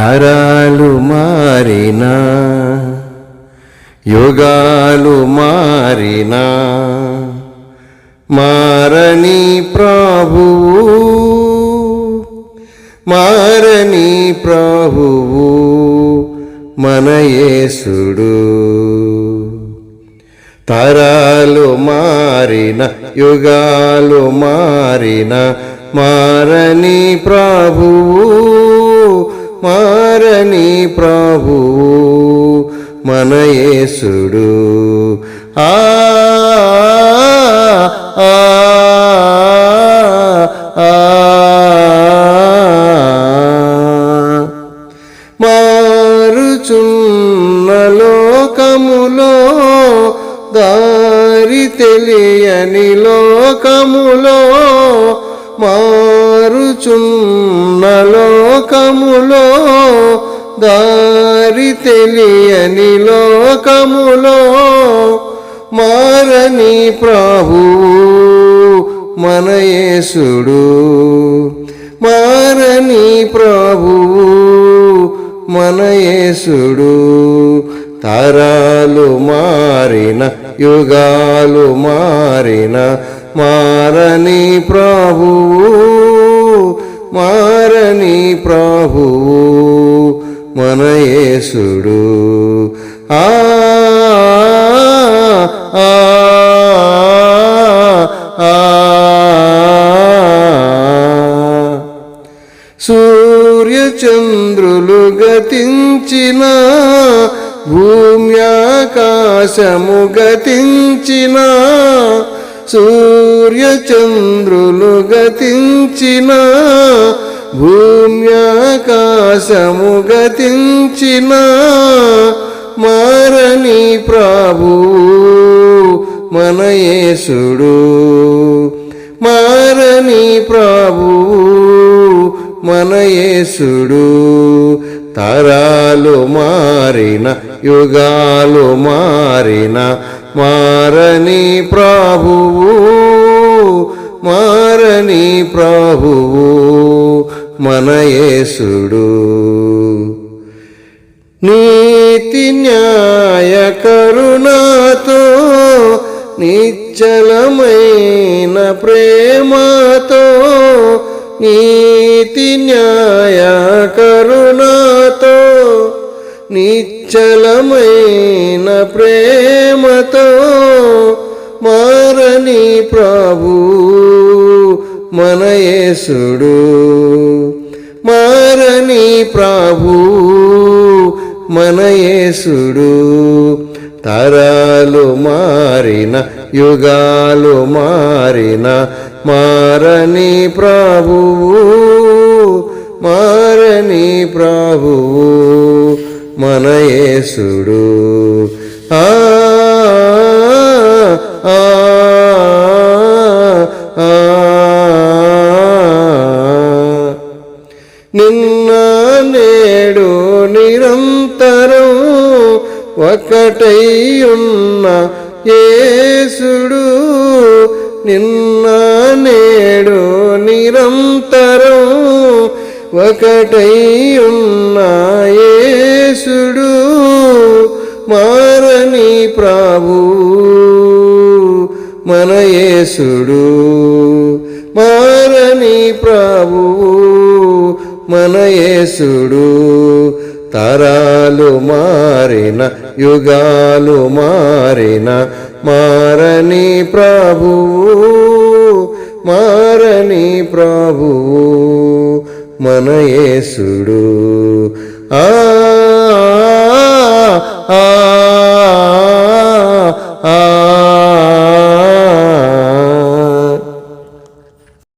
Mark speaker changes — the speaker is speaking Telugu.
Speaker 1: తరాలు మారినా యుగాలు మారినా మారని ప్రభువు మారని ప్రభువు మన యేసుడు. తరాలు మారిన యుగాలు మారిన మారని ప్రభువు మారని ప్రభువు మన యేసుడు ఆ ఆ, ఆ, ఆ. మారుచున్న లోకములో దారి తెలియని లోకములో మారుచున్న లోకములో దారి తెలియని లోకములో మారని ప్రభు మన యేసుడు. మారని ప్రభు మన యేసుడు. తరాలు మారిన యుగాలు మారిన మారని ప్రభువు మారని ప్రభువు మన యేసుడు. ఆ ఆ, ఆ, సూర్యచంద్రులు గతించిన భూమ్యాకాశము గతించిన సూర్యచంద్రులు గతించిన భూమ్యాకాశము గతించిన మారని ప్రభు మన యేసుడు. మారని ప్రభువు మన యేసుడు. తరాలు మారిన యుగాలు మారిన మారని ప్రభువు మారని ప్రభువు మన యేసుడు. నీతి న్యాయ కరుణతో నిచ్చలమైన ప్రేమతో నీ నీతి న్యాయ కరుణాతో నిచ్చలమైన ప్రేమతో మారని ప్రభు మన యేసుడు. మారని ప్రభు మన యేసుడు. తరాలు మారిన యుగాలు మారిన మారని ప్రభువు మారని ప్రభువు మన యేసుడు. ఆ ఆ, ఆ, నిన్న నేడు నిరంతరం ఒకటై ఉన్న ఏసుడు నిన్న నేడు నిరంతరం ఒకటై ఉన్న యేసుడు మారని ప్రాభు మన యేసుడు మారని ప్రభువు మన యేసుడు తరాలు మారిన యుగాలు మారిన మారని ప్రభువు మారని ప్రభువు మన యేసుడు. ఆ